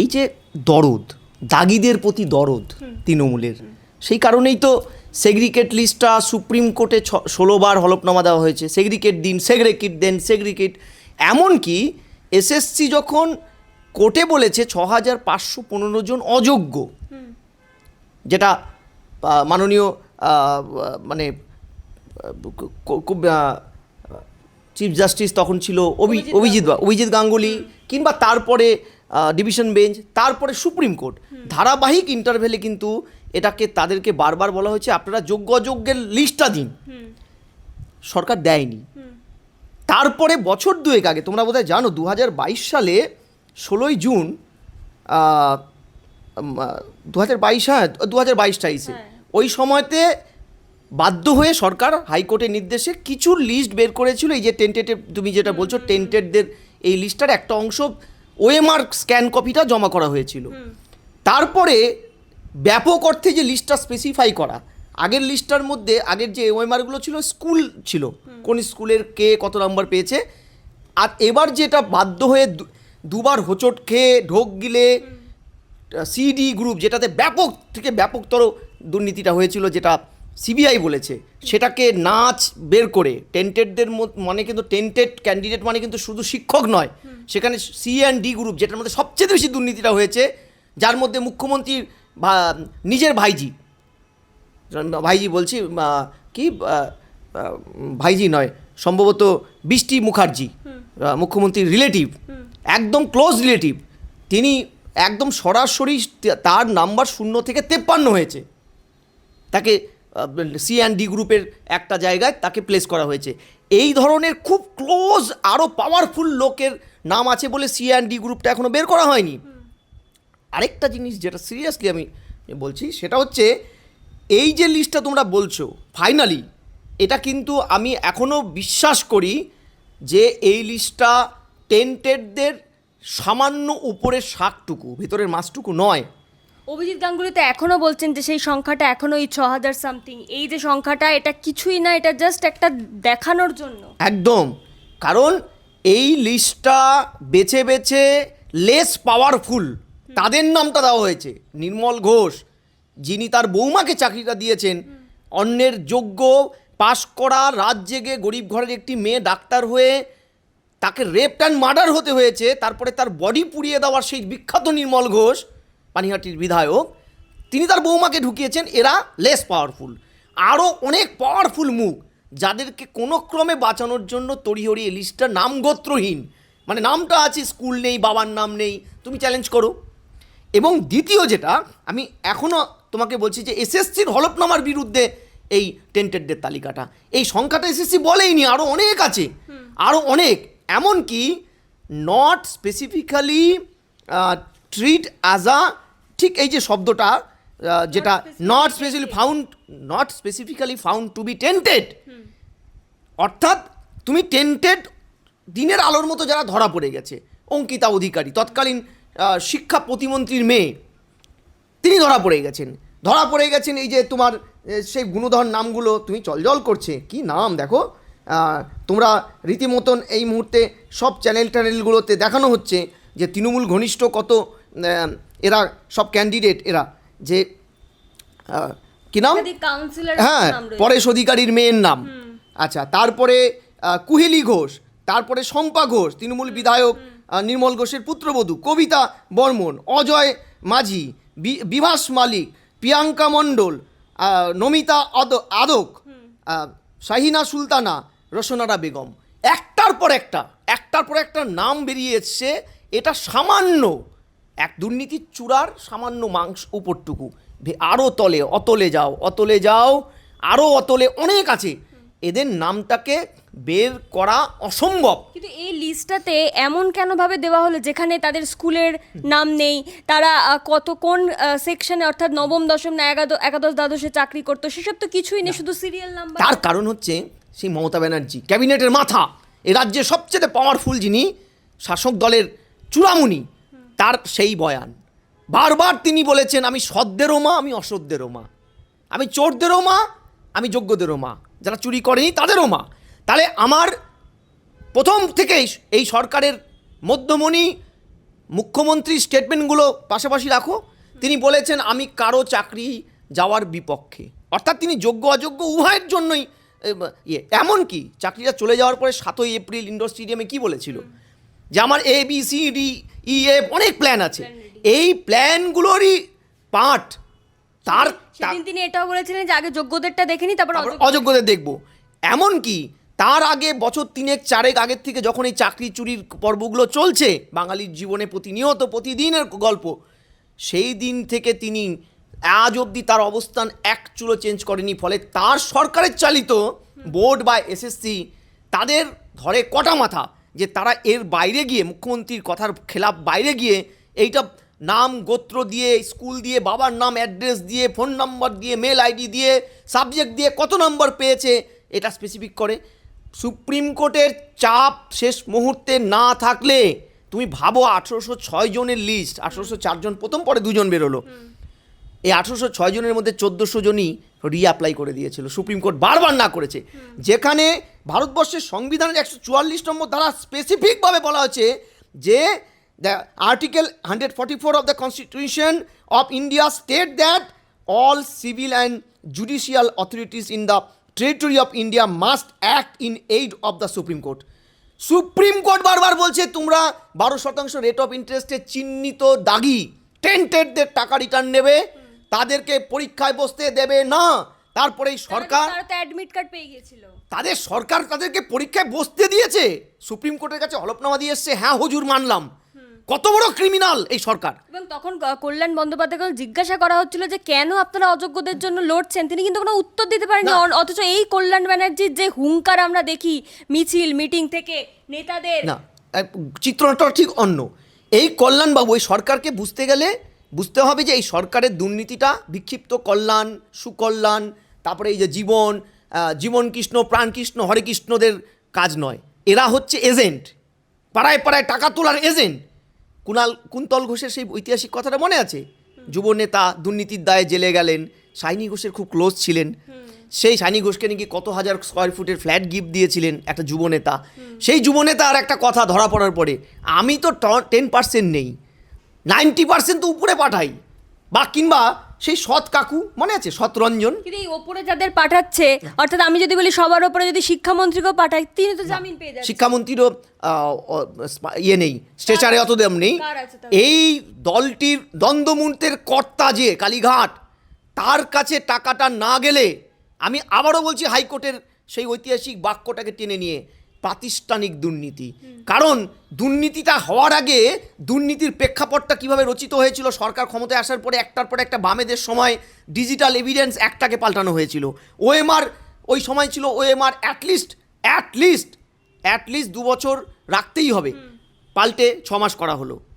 এই যে দরদ দাগিদের প্রতি দরদ তৃণমূলের সেই কারণেই তো সেগ্রিকেট লিস্টটা সুপ্রিম কোর্টে ছ ষোলোবার হলফনামা দেওয়া হয়েছে। সেগ্রিকেট দিন সেগ্রিকেট দেন সেগ্রিকেট। এমনকি এসএসসি যখন কোর্টে বলেছে ছ হাজার পাঁচশো পনেরো জন অযোগ্য যেটা মাননীয় মানে চিফ জাস্টিস তখন ছিল অভি অভিজিৎ অভিজিৎ গাঙ্গুলি। কিংবা তারপরে ডিভিশন বেঞ্চ তারপরে সুপ্রিম কোর্ট। ধারাবাহিক ইন্টারভেলে কিন্তু এটাকে তাদেরকে বারবার বলা হয়েছে আপনারা যোগ্য অযোগ্যের লিস্টটা দিন। সরকার দেয়নি। তারপরে বছর দুয়েক আগে তোমরা বোধহয় জানো দু হাজার বাইশ সালে ষোলোই জুন দু হাজার বাইশ হ্যাঁ দু হাজার বাইশ টাইসে ওই সময়তে বাধ্য হয়ে সরকার হাইকোর্টের নির্দেশে কিছু লিস্ট বের করেছিল এই যে টেন্টেটিভ তুমি যেটা বলছো টেন্টেডদের এই লিস্টটার একটা অংশ ওএমআর স্ক্যান কপিটা জমা করা হয়েছিল। তারপরে ব্যাপক অর্থে যে লিস্টটা স্পেসিফাই করা আগের লিস্টটার মধ্যে আগের যে ওএমআরগুলো ছিল স্কুল ছিল। কোন স্কুলের কে কত নাম্বার পেয়েছে। আর এবার যেটা বাধ্য হয়ে দুবার হোঁচট খেয়ে ঢোক গিলে সিডি গ্রুপ যেটাতে ব্যাপক থেকে ব্যাপকতর দুর্নীতিটা হয়েছিল যেটা সিবিআই বলেছে, সেটাকে নাচ বের করে, টেন্টেডদের মানে কিন্তু টেন্টেড ক্যান্ডিডেট মানে কিন্তু শুধু শিক্ষক নয়, সেখানে সি অ্যান্ড ডি গ্রুপ, যেটার মধ্যে সবচেয়ে বেশি দুর্নীতিটা হয়েছে, যার মধ্যে মুখ্যমন্ত্রীর নিজের ভাইজি ভাইজি বলছি কি ভাইজি নয়, সম্ভবত বৃষ্টি মুখার্জি মুখ্যমন্ত্রীর রিলেটিভ, একদম ক্লোজ রিলেটিভ, তিনি একদম সরাসরি তার নাম্বার শূন্য থেকে তেপ্পান্ন হয়েছে, তাকে সি অ্যান্ড ডি গ্রুপের একটা জায়গায় তাকে প্লেস করা হয়েছে। এই ধরনের খুব ক্লোজ আরও পাওয়ারফুল লোকের নাম আছে বলে সি অ্যান্ড ডি গ্রুপটা এখনও বের করা হয়নি। আরেকটা জিনিস যেটা সিরিয়াসলি আমি বলছি, সেটা হচ্ছে এই যে লিস্টটা তোমরা বলছো ফাইনালি এটা কিন্তু আমি এখনও বিশ্বাস করি যে এই লিস্টটা টেন্টেডদের সামান্য উপরের শাকটুকু, ভেতরের মাছটুকু নয়। অভিজিৎ গাঙ্গুলি তো এখনও বলছেন যে সেই সংখ্যাটা এখনও এই ছ হাজার সামথিং এই যে সংখ্যাটা, এটা কিছুই না, এটা জাস্ট একটা দেখানোর জন্য। একদম। কারণ এই লিস্টটা বেছে বেছে লেস পাওয়ারফুল তাদের নামটা দেওয়া হয়েছে, নির্মল ঘোষ। যিনি তার বৌমাকে চাকরিটা দিয়েছেন। অন্যের যোগ্য, পাশ করা, রাত জেগে গরিব ঘরের একটি মেয়ে ডাক্তার হয়ে তাকে রেপ অ্যান্ড মার্ডার হতে হয়েছে। তারপরে তার বডি পুড়িয়ে দেওয়ার সেই বিখ্যাত নির্মল ঘোষ। পানিহাটির বিধায়ক তিনি তার বৌমাকে ঢুকিয়েছেন এরা লেস পাওয়ারফুল আরও অনেক পাওয়ারফুল মুখ যাদেরকে কোনো ক্রমে বাঁচানোর জন্য তড়িহড়ি এই লিস্টটা নামগোত্রহীন মানে নামটা আছে স্কুল নেই বাবার নাম নেই তুমি চ্যালেঞ্জ করো। এবং দ্বিতীয় যেটা আমি এখনও তোমাকে বলছি যে এসএসসির হলফনামার বিরুদ্ধে এই টেন্টেডদের তালিকাটা। এই সংখ্যাটা এসএসসি বলেইনি আরও অনেক আছে। আরও অনেক এমনকি not specifically treat as a ঠিক এই যে শব্দটা যেটা not specifically found not specifically found to be tainted অর্থাৎ তুমি টেন্টেড দিনের আলোর মতো যারা ধরা পড়ে গেছে অঙ্কিতা অধিকারী তৎকালীন শিক্ষা প্রতিমন্ত্রীর মেয়ে তিনি ধরা পড়ে গেছেন। ধরা পড়ে গেছেন এই যে তোমার সেই গুণধর নামগুলো তুমি চলজল করছে। কি নাম দেখো। তোমরা রীতিমতন এই মুহূর্তে সব চ্যানেল ট্যানেলগুলোতে দেখানো হচ্ছে যে তৃণমূল ঘনিষ্ঠ কত এরা সব ক্যান্ডিডেট এরা যে কি নাম? হ্যাঁ পরেশ অধিকারীর মেয়ের নাম। আচ্ছা তারপরে কুহেলি ঘোষ তারপরে শম্পা ঘোষ তৃণমূল বিধায়ক নির্মল ঘোষের পুত্রবধূ কবিতা বর্মন অজয় মাঝি বিভাস মালিক প্রিয়াঙ্কা মণ্ডল নমিতা আদ- আদক শাহিনা সুলতানা রসনারা বেগম। একটার পর একটা একটার পর একটা নাম বেরিয়ে এসছে এটা সামান্য এক দুর্নীতির চূড়ার সামান্য মাংস উপরটুকু। আরও তলে অতলে যাও অতলে যাও আরও অতলে অনেক আছে। এদের নামটাকে বের করা অসম্ভব। কিন্তু এই লিস্টটাতে এমন কেন ভাবে দেওয়া হলো? যেখানে তাদের স্কুলের নাম নেই তারা কত কোন সেকশনে অর্থাৎ নবম দশম না একাদশ একাদশ দ্বাদশে চাকরি করতো সেসব তো কিছুই নেই শুধু সিরিয়াল নাম্বার তার কারণ হচ্ছে সেই মমতা ব্যানার্জি ক্যাবিনেটের মাথা এ রাজ্যে সবচেয়ে পাওয়ারফুল যিনি শাসক দলের চূড়ামণি তার সেই বয়ান। বারবার তিনি বলেছেন, আমি সদ্যেরও মা আমি অসদ্যেরও মা আমি চোরদেরও মা আমি যোগ্যদেরও মা যারা চুরি করেনি তাদেরও মা তাহলে আমার প্রথম থেকেই এই সরকারের মধ্যমণি মুখ্যমন্ত্রীর স্টেটমেন্টগুলো পাশাপাশি রাখো। তিনি বলেছেন, আমি কারও চাকরি যাওয়ার বিপক্ষে। অর্থাৎ তিনি যোগ্য, অযোগ্য উভয়ের জন্যই ইয়ে এমন কি চাকরিটা চলে যাওয়ার পরে সাতই এপ্রিল ইন্ডোর স্টেডিয়ামে কী বলেছিল? যে আমার A B C D E F অনেক প্ল্যান আছে। এই প্ল্যানগুলোরই পার্ট তার সেদিন তিনি এটাও বলেছিলেন যে আগে যোগ্যদেরটা দেখেনি তারপর তারপর অযোগ্যদের দেখব। এমন কি তার আগে বছর তিনেক চারেক আগের থেকে যখন এই চাকরি চুরির পর্বগুলো চলছে বাঙালির জীবনে প্রতিনিয়ত প্রতিদিনের গল্প সেই দিন থেকে তিনি আজ অবধি তার অবস্থান এক চুলো চেঞ্জ করেনি। ফলে তার সরকারের চালিত বোর্ড বা এসএসসি তাদের ধরে কটা মাথা। যে তারা এর বাইরে গিয়ে মুখ্যমন্ত্রীর কথার খেলাপ বাইরে গিয়ে এইটা নাম গোত্র দিয়ে, স্কুল দিয়ে, বাবার নাম, অ্যাড্রেস দিয়ে, ফোন নাম্বার দিয়ে, মেল আইডি দিয়ে, সাবজেক্ট দিয়ে কত নম্বর পেয়েছে, এটা স্পেসিফিক করে। সুপ্রিম কোর্টের চাপ শেষ মুহূর্তে না থাকলে তুমি ভাবো আঠেরোশো ছয় জনের লিস্ট আঠেরোশো চারজন প্রথম পরে দুজন বেরোলো। এই আঠেরোশো ছয় জনের মধ্যে চোদ্দোশো জনই রিঅ্যাপ্লাই করে দিয়েছিল। সুপ্রিম কোর্ট বারবার না করেছে। যেখানে ভারতবর্ষের সংবিধানের একশো চুয়াল্লিশ নম্বর দ্বারা স্পেসিফিকভাবে বলা হচ্ছে যে the article hundred forty four of the constitution of India state that all civil and judicial authorities in the territory of India must act in aid of the supreme court supreme court বারবার বলছে তোমরা বারো শতাংশ rate of ইন্টারেস্টে চিহ্নিত দাগি। টেন্টেডদের টাকা return নেবে। তাদেরকে পরীক্ষায় বসতে দেবে না। তারপরে সরকার অ্যাডমিট কার্ড পেয়ে গিয়েছিল। তাদের সরকার তাদেরকে পরীক্ষায় বসতে দিয়েছে। সুপ্রিম কোর্টের কাছে হলফনামা দিয়ে এসছে হ্যাঁ হুজুর মানলাম। কত বড় ক্রিমিনাল এই সরকার। এবং তখন কল্যাণ বন্দ্যোপাধ্যায়কে জিজ্ঞাসা করা হচ্ছিল যে কেন আপনারা অযোগ্যদের জন্য লড়ছেন? তিনি কিন্তু কোনো উত্তর দিতে পারেননি। অথচ এই কল্যাণ ব্যানার্জির যে হুঙ্কার আমরা দেখি মিছিল মিটিং থেকে নেতাদের না চিত্রটা ঠিক অন্য। এই কল্যাণবাবু এই সরকারকে বুঝতে গেলে বুঝতে হবে যে এই সরকারের দুর্নীতিটা বিক্ষিপ্ত কল্যাণ, সুকল্যাণ, তারপরে এই যে জীবন জীবন কৃষ্ণ প্রাণকৃষ্ণ হরে কৃষ্ণদের কাজ নয়। এরা হচ্ছে এজেন্ট। পাড়ায় পাড়ায় টাকা তোলার এজেন্ট। কুণাল, কুন্তল ঘোষের সেই ঐতিহাসিক কথাটা মনে আছে? যুব নেতা দুর্নীতির দায়ে জেলে গেলেন সাইনি ঘোষের খুব ক্লোজ ছিলেন। সেই সাইনি ঘোষকে নাকি কত হাজার স্কোয়ার ফুটের ফ্ল্যাট গিফট দিয়েছিলেন একটা যুব নেতা। সেই যুব নেতা আর একটা কথা ধরা পড়ার পরে, আমি তো টেন পার্সেন্ট নেই। নাইনটি পার্সেন্ট তো উপরে পাঠাই। বা কিংবা সেই সৎ কাকু মনে আছে? সৎরঞ্জন কিন্তু এই ওপরে যাদের পাঠাচ্ছে অর্থাৎ আমি যদি বলি সবার ওপরে যদি শিক্ষামন্ত্রীকেও পাঠাই তিনি তো জামিন পেয়ে যাচ্ছেন শিক্ষামন্ত্রীরও ইয়ে নেই স্ট্রেচারে অত দাম নেই? এই দলটির দ্বন্দ্বমূর্তের কর্তা যে কালীঘাট তার কাছে টাকাটা না গেলে আমি আবারও বলছি হাইকোর্টের সেই ঐতিহাসিক বাক্যটাকে টেনে নিয়ে প্রাতিষ্ঠানিক দুর্নীতি। কারণ দুর্নীতিটা হওয়ার আগে দুর্নীতির প্রেক্ষাপটটা কীভাবে রচিত হয়েছিল সরকার ক্ষমতায় আসার পরে একটার পরে একটা বামেদের সময় ডিজিটাল এভিডেন্স একটাকে পাল্টানো হয়েছিল। ওএমআর ওই সময় ছিল ওএমআর অ্যাটলিস্ট অ্যাটলিস্ট অ্যাটলিস্ট দু বছর রাখতেই হবে। পাল্টে ছ মাস করা হলো।